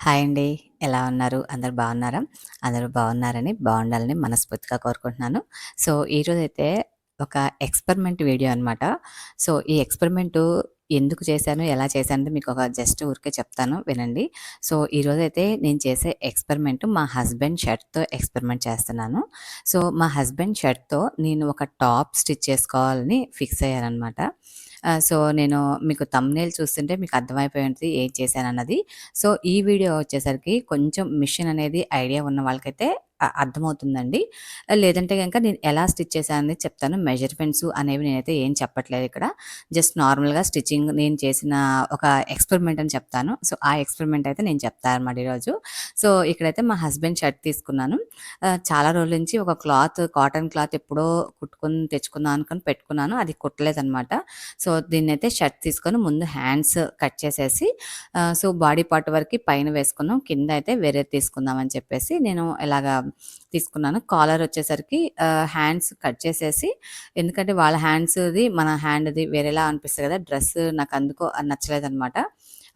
Hi అండి. ఎలా ఉన్నారు? అందరు బాగున్నారా? అందరూ బాగున్నారని, బాగుండాలని మనస్ఫూర్తిగా కోరుకుంటున్నాను. సో, ఈరోజైతే ఒక ఎక్స్‌పెరిమెంట్ వీడియో అనమాట. సో, ఈ ఎక్స్‌పెరిమెంటు ఎందుకు చేశాను, ఎలా చేశానంటే ఒక జస్ట్ ఊరికే చెప్తాను వినండి. సో, ఈరోజైతే నేను చేసే ఎక్స్‌పెరిమెంట్ మా హస్బెండ్ షర్ట్‌తో ఎక్స్‌పెరిమెంట్ చేస్తున్నాను. సో, మా హస్బెండ్ షర్ట్‌తో నేను ఒక టాప్ స్టిచ్ చేసుకోవాలని ఫిక్స్ అయ్యానమాట సో, నేను మీకు తమ్నేల్ చూస్తుంటే మీకు అర్థమైపోయి ఉంటుంది ఏం చేశానన్నది. సో, ఈ వీడియో వచ్చేసరికి కొంచెం మిషన్ అనేది ఐడియా ఉన్న వాళ్ళకైతే అర్థమవుతుందండి. లేదంటే కనుక నేను ఎలా స్టిచ్ చేశానని చెప్తాను. మెజర్‌మెంట్స్ అనేవి నేనైతే ఏం చెప్పట్లేదు ఇక్కడ. జస్ట్ నార్మల్‌గా స్టిచ్చింగ్ నేను చేసిన ఒక ఎక్స్‌పెరిమెంట్ అని చెప్తాను. సో, ఆ ఎక్స్‌పెరిమెంట్ అయితే నేను చెప్తానన్నమాట ఈరోజు. సో, ఇక్కడైతే మా హస్బెండ్ షర్ట్ తీసుకున్నాను. చాలా రోజుల నుంచి ఒక క్లాత్ కాటన్ క్లాత్ ఎప్పుడో కుట్టుకొని తెచ్చుకుందాం అనుకుని పెట్టుకున్నాను. అది కుట్టలేదనమాట. సో, దీన్నైతే షర్ట్ తీసుకొని ముందు హ్యాండ్స్ కట్ చేసేసి సో, బాడీ పార్ట్ వరకు పైన వేసుకున్నాం. కింద అయితే వేరే తీసుకుందాం అని చెప్పేసి నేను ఇలాగా తీసుకున్నాను. కాలర్ వచ్చేసరికి హ్యాండ్స్ కట్ చేసేసి ఎందుకంటే వాళ్ళ హ్యాండ్స్‌ది, మన హ్యాండ్‌ది వేరేలా అనిపిస్తుంది కదా! డ్రెస్ నాకందుకో నచ్చలేదు అనమాట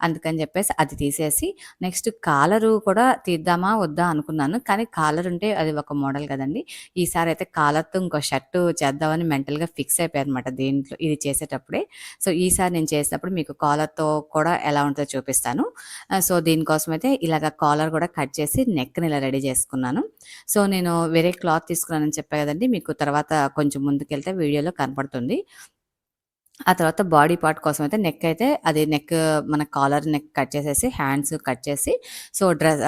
అందుకని చెప్పేసి అది తీసేసి నెక్స్ట్ కాలరు కూడా తీద్దామా? వద్దా? అనుకున్నాను. కానీ కాలర్ ఉంటే అది ఒక మోడల్ కదండి ఈసారి అయితే కాలర్‌తో ఇంకో షర్ట్ చేద్దామని మెంటల్‌గా ఫిక్స్ అయిపోయానన్నమాట దీంట్లో ఇది చేసేటప్పుడే. సో, ఈసారి నేను చేసినప్పుడు మీకు కాలర్‌తో కూడా ఎలా ఉంటుందో చూపిస్తాను. సో దీనికోసం అయితే ఇలాగ కాలర్ కూడా కట్ చేసి నెక్‌ని ఇలా రెడీ చేసుకున్నాను. సో, నేను వేరే క్లాత్ తీసుకున్నానని చెప్పా కదండి మీకు తర్వాత కొంచెం ముందుకెళ్తే వీడియోలో కనపడుతుంది. ఆ తర్వాత బాడీ పార్ట్ కోసం అయితే నెక్ అయితే అది నెక్ మన కాలర్ నెక్ కట్ చేసేసి హ్యాండ్స్ కట్ చేసి సో, డ్రెస్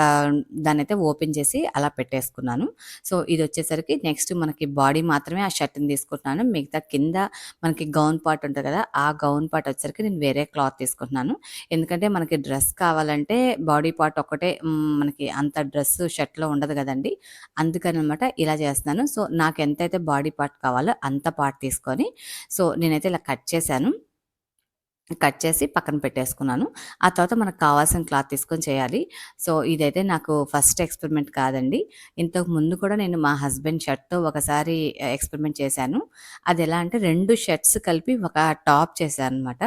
దాన్ని అయితే ఓపెన్ చేసి అలా పెట్టేసుకున్నాను. సో, ఇది వచ్చేసరికి నెక్స్ట్ మనకి బాడీ మాత్రమే ఆ షర్ట్‌ని తీసుకుంటున్నాను. మిగతా కింద మనకి గౌన్ పార్ట్ ఉంటుంది కదా! ఆ గౌన్ పార్ట్ వచ్చేసరికి నేను వేరే క్లాత్ తీసుకుంటున్నాను. ఎందుకంటే మనకి డ్రెస్ కావాలంటే బాడీ పార్ట్ ఒక్కటే మనకి అంత డ్రెస్ షర్ట్‌లో ఉండదు కదండి అందుకని అనమాట ఇలా చేస్తున్నాను. సో, నాకు ఎంతైతే బాడీ పార్ట్ కావాలో అంత పార్ట్ తీసుకొని సో, నేనైతే ఇలా కట్ చేశాను. కట్ చేసి పక్కన పెట్టేసుకున్నాను. ఆ తర్వాత మనకు కావాల్సిన క్లాత్ తీసుకొని చేయాలి. సో, ఇదైతే నాకు ఫస్ట్ ఎక్స్‌పెరిమెంట్ కాదండి. ఇంతకు ముందు కూడా నేను మా హస్బెండ్ షర్ట్‌తో ఒకసారి ఎక్స్‌పెరిమెంట్ చేశాను. అది ఎలా అంటే రెండు షర్ట్స్ కలిపి ఒక టాప్ చేశాను అనమాట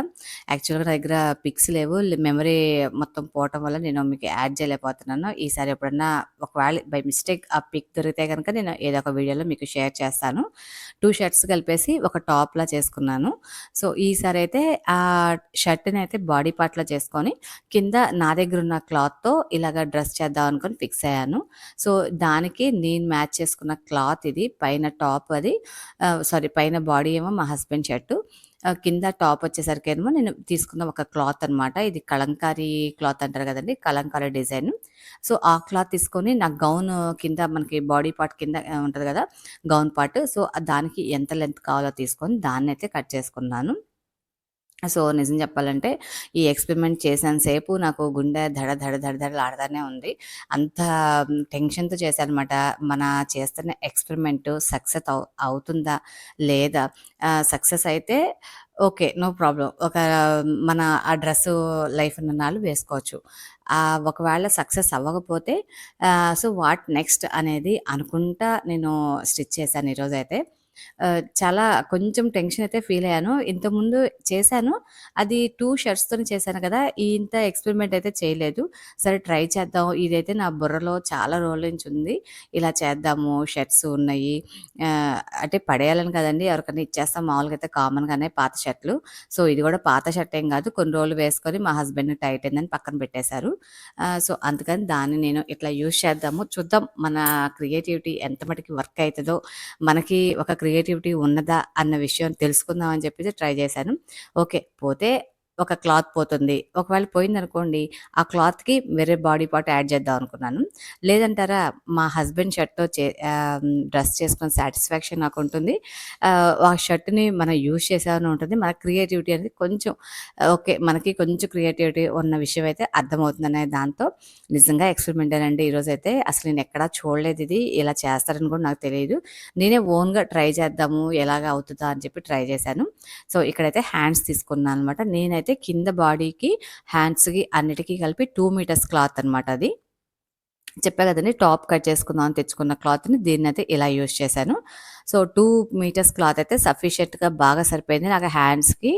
యాక్చువల్‌గా నా దగ్గర పిక్స్ లేవు. మెమరీ మొత్తం పోవటం వల్ల నేను మీకు యాడ్ చేయలేకపోతున్నాను. ఈసారి ఎప్పుడన్నా ఒకవేళ బై మిస్టేక్ ఆ పిక్ దొరికితే కనుక నేను ఏదో ఒక వీడియోలో మీకు షేర్ చేస్తాను. టూ షర్ట్స్ కలిపేసి ఒక టాప్‌లా చేసుకున్నాను. సో, ఈసారి అయితే ఆ షర్ట్ని అయితే బాడీ పార్ట్లో చేసుకొని కింద నా దగ్గర ఉన్న క్లాత్‌తో ఇలాగ డ్రెస్ చేద్దాం అనుకుని ఫిక్స్ అయ్యాను. సో, దానికి నేను మ్యాచ్ చేసుకున్న క్లాత్ ఇది. పైన టాప్ అది సారీ పైన బాడీ ఏమో మా హస్బెండ్ షర్టు. కింద టాప్ వచ్చేసరికి ఏమో నేను తీసుకున్న ఒక క్లాత్ అనమాట. ఇది కలంకారీ క్లాత్ అంటారు కదండి కలంకారీ డిజైన్. సో, ఆ క్లాత్ తీసుకొని నా గౌన్ కింద మనకి బాడీ పార్ట్ కింద ఉంటుంది కదా! Gown part. సో, దానికి ఎంత లెంత్ కావాలో తీసుకొని దాన్నైతే కట్ చేసుకున్నాను. సో, నిజం చెప్పాలంటే ఈ ఎక్స్‌పెరిమెంట్ చేసినంత సేపు నాకు గుండె దడ దడ దడ దడలాడతానే ఉంది. అంత టెన్షన్‌తో చేశానమాట మన చేస్తున్న ఎక్స్‌పెరిమెంట్ సక్సెస్ అవు అవుతుందా? లేదా? సక్సెస్ అయితే ఓకే. నో ప్రాబ్లం ఒక మన ఆ డ్రెస్సు లైఫ్ ఉన్నన్నాళ్ళు వేసుకోవచ్చు. ఒకవేళ సక్సెస్ అవ్వకపోతే సో, వాట్ నెక్స్ట్ అనేది అనుకుంటా నేను స్టిచ్ చేశాను ఈరోజైతే. చాలా కొంచెం టెన్షన్ అయితే ఫీల్ అయ్యాను. ఇంతకుముందు చేశాను. అది టూ షర్ట్స్తో చేశాను కదా! ఇంత ఎక్స్‌పెరిమెంట్ అయితే చేయలేదు. సరే ట్రై చేద్దాం. ఇదైతే నా బుర్రలో చాలా రోజుల నుంచి ఉంది. ఇలా చేద్దాము షర్ట్స్ ఉన్నాయి. అంటే పడేయాలని కదండి ఎవరికైనా ఇచ్చేస్తాం మామూలుగా అయితే కామన్‌గానే పాత షర్ట్‌లు. సో, ఇది కూడా పాత షర్ట్ ఏం కాదు. కొన్ని రోజులు వేసుకొని మా హస్బెండ్ టైట్ అయిందని పక్కన పెట్టేశారు. సో, అందుకని దాన్ని నేను ఇట్లా యూజ్ చేద్దాము. చూద్దాం మన క్రియేటివిటీ ఎంత మటుకి వర్క్ అవుతుందో మనకి ఒక క్రియేటివిటీ ఉన్నదా అన్న విషయం తెలుసుకుందాం అని చెప్పేసి ట్రై చేశాను. ఓకే. పోతే ఒక క్లాత్ పోతుంది. ఒకవేళ పోయిందనుకోండి ఆ క్లాత్‌కి వేరే బాడీ పార్ట్ యాడ్ చేద్దాం అనుకున్నాను. లేదంటారా మా హస్బెండ్ షర్ట్‌తో చే డ్రెస్ చేసుకున్న సాటిస్ఫాక్షన్ నాకు ఉంటుంది ఆ షర్ట్‌ని మనం యూజ్ చేసామని ఉంటుంది. మన క్రియేటివిటీ అనేది కొంచెం ఓకే. మనకి కొంచెం క్రియేటివిటీ ఉన్న విషయం అయితే అర్థమవుతుందనే దాంతో నిజంగా ఎక్స్పెరిమెంట్ అయినండి ఈరోజు అయితే అసలు నేను ఎక్కడా చూడలేదు ఇది. ఇలా చేస్తారని కూడా నాకు తెలియదు నేనే ఓన్‌గా ట్రై చేద్దాము ఎలాగ అవుతుందా అని చెప్పి ట్రై చేశాను. సో, ఇక్కడైతే హ్యాండ్స్ తీసుకున్నాను అనమాట నేనైతే కింద బాడీకి, హ్యాండ్స్‌కి అన్నిటికీ కలిపి టూ మీటర్స్ క్లాత్ అనమాట అది. చెప్పా కదండి టాప్ కట్ చేసుకుందాం అని తెచ్చుకున్న క్లాత్‌ని దీన్నైతే ఇలా యూజ్ చేశాను. సో టూ మీటర్స్ క్లాత్ అయితే సఫిషియెంట్గా బాగా సరిపోయింది. నాకు హ్యాండ్స్కి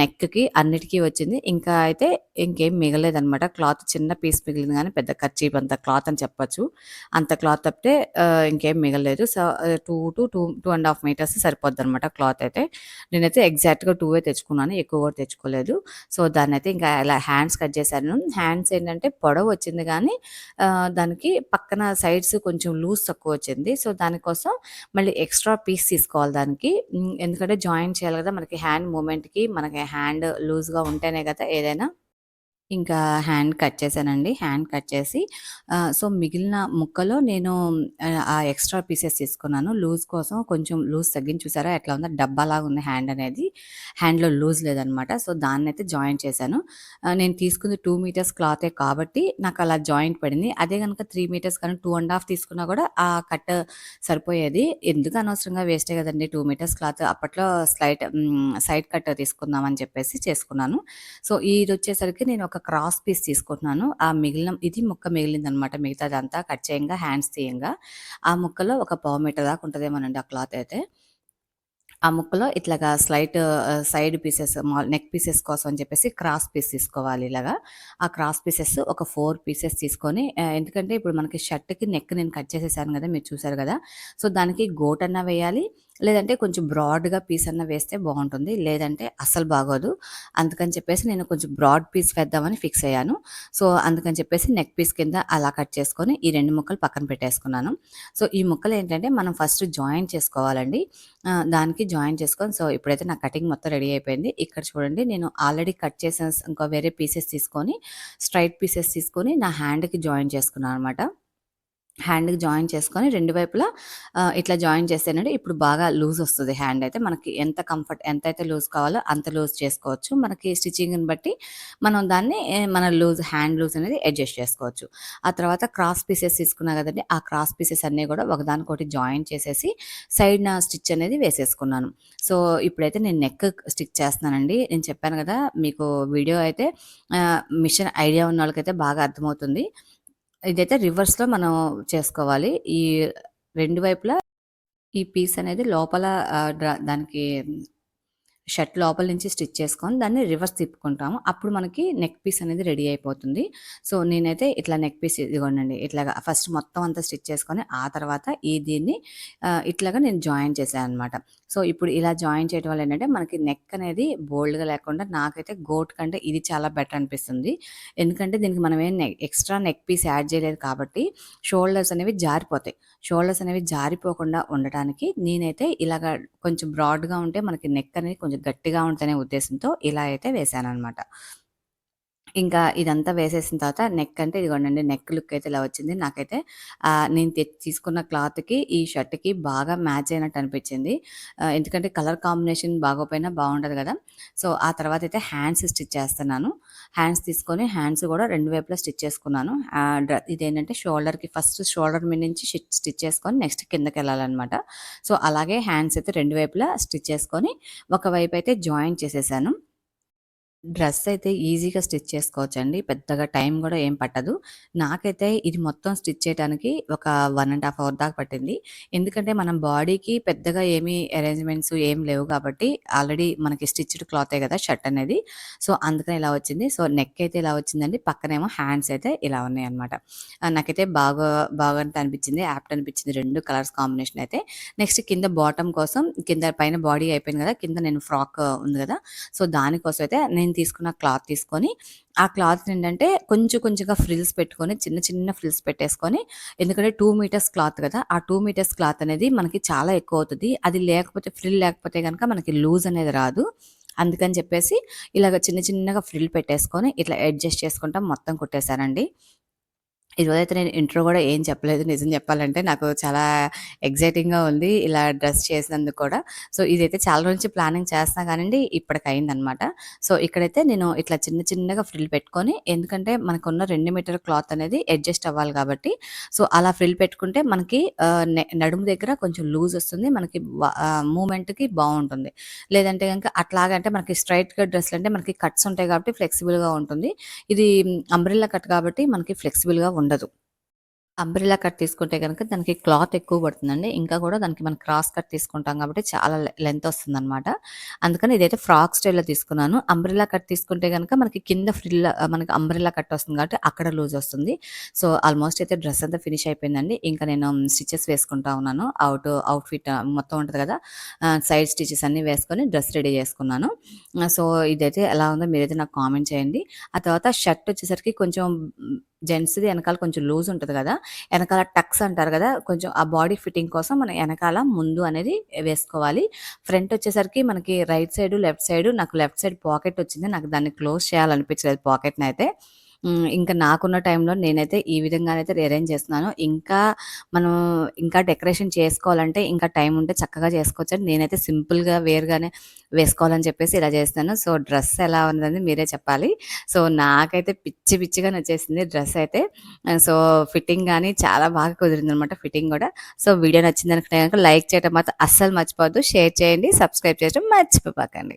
నెక్కి అన్నిటికీ వచ్చింది. ఇంకా అయితే ఇంకేం మిగలేదనమాట క్లాత్ చిన్న పీస్ మిగిలింది కానీ పెద్ద ఖర్చు అంత క్లాత్ అని చెప్పచ్చు. అంత క్లాత్ తప్పితే ఇంకేం మిగలేదు. So two two two two and half metres సరిపోద్ది అనమాట క్లాత్ అయితే. నేనైతే ఎగ్జాక్ట్గా టూవే తెచ్చుకున్నాను. ఎక్కువ కూడా తెచ్చుకోలేదు. సో దాన్ని అయితే ఇంకా ఇలా హ్యాండ్స్ కట్ చేశాను. హ్యాండ్స్ ఏంటంటే పొడవు వచ్చింది కానీ దానికి పక్కన సైడ్స్ కొంచెం లూజ్ తక్కువ వచ్చింది. సో దానికోసం మళ్ళీ ఎక్స్ ఎక్స్ట్రా పీస్ తీసుకోవాలి దానికి. ఎందుకంటే జాయిన్ చేయాలి కదా మనకి హ్యాండ్ మూమెంట్కి మనకి హ్యాండ్ లూజ్గా ఉంటేనే కదా ఏదైనా. ఇంకా హ్యాండ్ కట్ చేశానండి. హ్యాండ్ కట్ చేసి సో మిగిలిన ముక్కలో నేను ఆ ఎక్స్ట్రా పీసెస్ తీసుకున్నాను. లూజ్ కోసం కొంచెం లూజ్ తగ్గించి చూసారా? ఎట్లా ఉందో డబ్బాలాగా ఉంది హ్యాండ్ అనేది. హ్యాండ్లో లూజ్ లేదనమాట. సో దాన్ని అయితే జాయింట్ చేశాను. నేను తీసుకుంది టూ మీటర్స్ క్లాతే కాబట్టి నాకు అలా జాయింట్ పడింది. అదే కనుక త్రీ మీటర్స్ కానీ టూ అండ్ హాఫ్ తీసుకున్నా కూడా ఆ కట్ సరిపోయేది. ఎందుకు అనవసరంగా వేస్టే కదండి టూ మీటర్స్ క్లాత్. అప్పట్లో స్లైట్ సైడ్ కట్ తీసుకుందామని చెప్పేసి చేసుకున్నాను. సో ఇది వచ్చేసరికి నేను ఒక ఒక క్రాస్ పీస్ తీసుకుంటున్నాను. ఆ మిగిలిన ఇది ముక్క మిగిలింది అనమాట మిగతాదంతా కట్ చేయంగా హ్యాండ్స్ తీయంగా. ఆ ముక్కలో ఒక పావు మీటర్ దాకా ఉంటుందేమోనండి ఆ క్లాత్ అయితే. ఆ ముక్కలో ఇట్లాగా slight side pieces neck pieces కోసం అని చెప్పేసి క్రాస్ పీస్ తీసుకోవాలి ఇలాగా. ఆ క్రాస్ పీసెస్ ఒక ఫోర్ పీసెస్ తీసుకొని ఎందుకంటే ఇప్పుడు మనకి షర్ట్కి నెక్ నేను కట్ చేసేసాను కదా మీరు చూసారు కదా. సో దానికి గోటన్నా వేయాలి. లేదంటే కొంచెం బ్రాడ్గా పీస్ అన్న వేస్తే బాగుంటుంది. లేదంటే అస్సలు బాగోదు. అందుకని చెప్పేసి నేను కొంచెం బ్రాడ్ పీస్ వేద్దామని ఫిక్స్ అయ్యాను. సో అందుకని చెప్పేసి నెక్ పీస్ కింద అలా కట్ చేసుకొని ఈ రెండు ముక్కలు పక్కన పెట్టేసుకున్నాను. సో ఈ ముక్కలు ఏంటంటే మనం ఫస్ట్ జాయిన్ చేసుకోవాలండి. దానికి జాయిన్ చేసుకొని సో ఇప్పుడైతే నా కటింగ్ మొత్తం రెడీ అయిపోయింది. ఇక్కడ చూడండి నేను ఆల్రెడీ కట్ చేసిన ఇంకో వేరే పీసెస్ తీసుకొని స్ట్రైట్ పీసెస్ తీసుకొని నా హ్యాండ్కి జాయిన్ చేసుకున్నాను అనమాట హ్యాండ్కి జాయిన్ చేసుకొని రెండు వైపులా ఇట్లా జాయిన్ చేస్తేనంటే ఇప్పుడు బాగా లూజ్ వస్తుంది హ్యాండ్ అయితే. మనకి ఎంత కంఫర్ట్ ఎంత అయితే లూజ్ కావాలో అంత లూజ్ చేసుకోవచ్చు. మనకి స్టిచ్చింగ్ని బట్టి మనం దాన్ని మన లూజ్ హ్యాండ్ లూజ్ అనేది అడ్జస్ట్ చేసుకోవచ్చు. ఆ తర్వాత క్రాస్ పీసెస్ తీసుకున్నా కదండి ఆ క్రాస్ పీసెస్ అన్నీ కూడా ఒకదానికొకటి జాయిన్ చేసేసి సైడ్ నా స్టిచ్ అనేది వేసేసుకున్నాను. సో ఇప్పుడైతే నేను నెక్ స్టిచ్ చేస్తున్నానండి. నేను చెప్పాను కదా మీకు వీడియో అయితే మిషన్ ఐడియా ఉన్న వాళ్ళకైతే బాగా అర్థమవుతుంది. ఇదైతే రివర్స్‌లో మనం చేసుకోవాలి. ఈ రెండు వైపులా ఈ పీస్ అనేది లోపల దానికి షర్ట్ లోపల నుంచి స్టిచ్ చేసుకొని దాన్ని రివర్స్ తిప్పుకుంటాము. అప్పుడు మనకి నెక్ పీస్ అనేది రెడీ అయిపోతుంది. సో నేనైతే ఇట్లా నెక్ పీస్ ఇదిగోండి ఇట్లాగా ఫస్ట్ మొత్తం అంతా స్టిచ్ చేసుకొని ఆ తర్వాత ఈ దీన్ని ఇట్లాగా నేను జాయిన్ చేశాను అనమాట సో ఇప్పుడు ఇలా జాయిన్ చేయడం వల్ల ఏంటంటే మనకి నెక్ అనేది బోల్డ్గా లేకుండా నాకైతే గోట్ కంటే ఇది చాలా బెటర్ అనిపిస్తుంది. ఎందుకంటే దీనికి మనం ఏం ఎక్స్ట్రా నెక్ పీస్ యాడ్ చేయలేదు కాబట్టి షోల్డర్స్ అనేవి జారిపోతాయి. షోల్డర్స్ అనేవి జారిపోకుండా ఉండటానికి నేనైతే ఇలాగ కొంచెం బ్రాడ్గా ఉంటే మనకి నెక్ అనేది కొంచెం గట్టిగా ఉంటేనే ఉద్దేశంతో ఇలా అయితే వేసాను అనమాట ఇంకా ఇదంతా వేసేసిన తర్వాత నెక్ అంటే ఇదిగోండి నెక్ లుక్ అయితే ఇలా వచ్చింది. నాకైతే నేను తీసుకున్న క్లాత్కి ఈ షర్ట్కి బాగా మ్యాచ్ అయినట్టు అనిపించింది. ఎందుకంటే కలర్ కాంబినేషన్ బాగోపోయినా బాగుంటుంది కదా. సో ఆ తర్వాత అయితే హ్యాండ్స్ స్టిచ్ చేస్తున్నాను. హ్యాండ్స్ తీసుకొని హ్యాండ్స్ కూడా రెండు వైపులా స్టిచ్ చేసుకున్నాను. ఇదేంటంటే షోల్డర్కి ఫస్ట్ షోల్డర్ మీద నుంచి స్టిచ్ చేసుకొని నెక్స్ట్ కిందకి వెళ్ళాలన్నమాట. సో అలాగే హ్యాండ్స్ అయితే రెండు వైపులా స్టిచ్ చేసుకొని ఒకవైపు అయితే జాయిన్ చేసేసాను. డ్రెస్ అయితే ఈజీగా స్టిచ్ చేసుకోవచ్చండి. పెద్దగా టైం కూడా ఏం పట్టదు. నాకైతే ఇది మొత్తం స్టిచ్ చేయడానికి ఒక వన్ అండ్ హాఫ్ అవర్ దాకా పట్టింది. ఎందుకంటే మనం బాడీకి పెద్దగా ఏమీ అరేంజ్‌మెంట్స్ ఏం లేవు కాబట్టి ఆల్రెడీ మనకి స్టిచ్డ్ క్లాతే కదా షర్ట్ అనేది. సో, అందుకని ఇలా వచ్చింది. సో, నెక్ అయితే ఇలా వచ్చిందండి. పక్కనేమో హ్యాండ్స్ అయితే ఇలా ఉన్నాయి అనమాట నాకైతే బాగా బాగా అనిపించింది. యాప్ట్ అనిపించింది రెండు కలర్స్ కాంబినేషన్ అయితే. నెక్స్ట్ కింద బాటమ్ కోసం కింద పైన బాడీ అయిపోయింది కదా! కింద నేను ఫ్రాక్ ఉంది కదా! సో, దానికోసం అయితే నేను తీసుకున్న క్లాత్ తీసుకొని ఆ క్లాత్ ఏంటంటే కొంచెం కొంచెంగా ఫ్రిల్స్ పెట్టుకొని చిన్న చిన్న ఫ్రిల్స్ పెట్టేసుకొని ఎందుకంటే టూ మీటర్స్ క్లాత్ కదా ఆ టూ మీటర్స్ క్లాత్ అనేది మనకి చాలా ఎక్కువ అవుతుంది. అది లేకపోతే ఫ్రిల్ లేకపోతే కనుక మనకి లూజ్ అనేది రాదు. అందుకని చెప్పేసి ఇలాగ చిన్న చిన్నగా ఫ్రిల్ పెట్టేసుకొని ఇట్లా అడ్జస్ట్ చేసుకుంటాం మొత్తం కుట్టేశానండి. ఈరోజైతే నేను ఇంట్రో కూడా ఏం చెప్పలేదు. నిజం చెప్పాలంటే నాకు చాలా ఎగ్జైటింగ్గా ఉంది ఇలా డ్రెస్ చేసినందుకు కూడా. సో ఇదైతే చాలా రోజు ప్లానింగ్ చేస్తున్నా కానివ్వండి ఇప్పటికైందనమాట సో ఇక్కడైతే నేను ఇట్లా చిన్న చిన్నగా ఫ్రిల్ పెట్టుకొని ఎందుకంటే మనకున్న రెండు మీటర్ క్లాత్ అనేది అడ్జస్ట్ అవ్వాలి కాబట్టి. సో అలా ఫ్రిల్ పెట్టుకుంటే మనకి నడుము దగ్గర కొంచెం లూజ్ వస్తుంది. మనకి మూమెంట్కి బాగుంటుంది. లేదంటే కనుక అట్లాగంటే మనకి స్ట్రైట్గా డ్రెస్లు అంటే మనకి కట్స్ ఉంటాయి కాబట్టి ఫ్లెక్సిబుల్గా ఉంటుంది. ఇది అంబ్రిల్లా కట్ కాబట్టి మనకి ఫ్లెక్సిబుల్గా ఉండదు అంబ్రెల్లా కట్ తీసుకుంటే కనుక దానికి క్లాత్ ఎక్కువ పడుతుందండి. ఇంకా కూడా దానికి మనం క్రాస్ కట్ తీసుకుంటాం కాబట్టి చాలా లె లెంత్ వస్తుందనమాట. అందుకని ఇదైతే ఫ్రాక్ స్టైల్‌లో తీసుకున్నాను. అంబ్రెలా కట్ తీసుకుంటే కనుక మనకి కింద ఫ్రిల్ మనకి అంబ్రెలా కట్ వస్తుంది కాబట్టి అక్కడ లూజ్ వస్తుంది. సో, ఆల్మోస్ట్ అయితే డ్రెస్ అంతా ఫినిష్ అయిపోయిందండి. ఇంకా నేను స్టిచెస్ వేసుకుంటా ఉన్నాను. అవుట్ అవుట్‌ఫిట్ మొత్తం ఉంటుంది కదా! సైడ్ స్టిచెస్ అన్నీ వేసుకొని డ్రెస్ రెడీ చేసుకున్నాను. సో, ఇదైతే ఎలా ఉందో మీరైతే నాకు కామెంట్ చేయండి. ఆ తర్వాత షర్ట్ వచ్చేసరికి కొంచెం జెంట్స్‌ది వెనకాల కొంచెం లూజ్ ఉంటుంది కదా! వెనకాల టక్స్ అంటారు కదా! కొంచెం ఆ బాడీ ఫిట్టింగ్ కోసం మనం వెనకాల ముందు అనేది వేసుకోవాలి. ఫ్రంట్ వచ్చేసరికి మనకి రైట్ సైడు, లెఫ్ట్ సైడు నాకు లెఫ్ట్ సైడ్ పాకెట్ వచ్చింది. నాకు దాన్ని క్లోజ్ చేయాలనిపించలేదు పాకెట్ని అయితే ఇంకా నాకున్న టైంలో నేనైతే ఈ విధంగానైతే అరేంజ్ చేస్తున్నాను. ఇంకా మనం ఇంకా డెకరేషన్ చేసుకోవాలంటే ఇంకా టైం ఉంటే చక్కగా చేసుకోవచ్చు నేనైతే సింపుల్‌గా వేరుగానే వేసుకోవాలని చెప్పేసి ఇలా చేస్తాను సో, డ్రెస్ ఎలా ఉందని మీరే చెప్పాలి. సో, నాకైతే పిచ్చి పిచ్చిగా నచ్చేసింది డ్రెస్ అయితే. సో, ఫిట్టింగ్ కానీ చాలా బాగా కుదిరిందనమాట ఫిట్టింగ్ కూడా సో, వీడియో నచ్చిందనుకుంటే కనుక లైక్ చేయడం మాత్రం అస్సలు మర్చిపోవద్దు. షేర్ చేయండి. సబ్స్క్రైబ్ చేయడం మర్చిపోకండి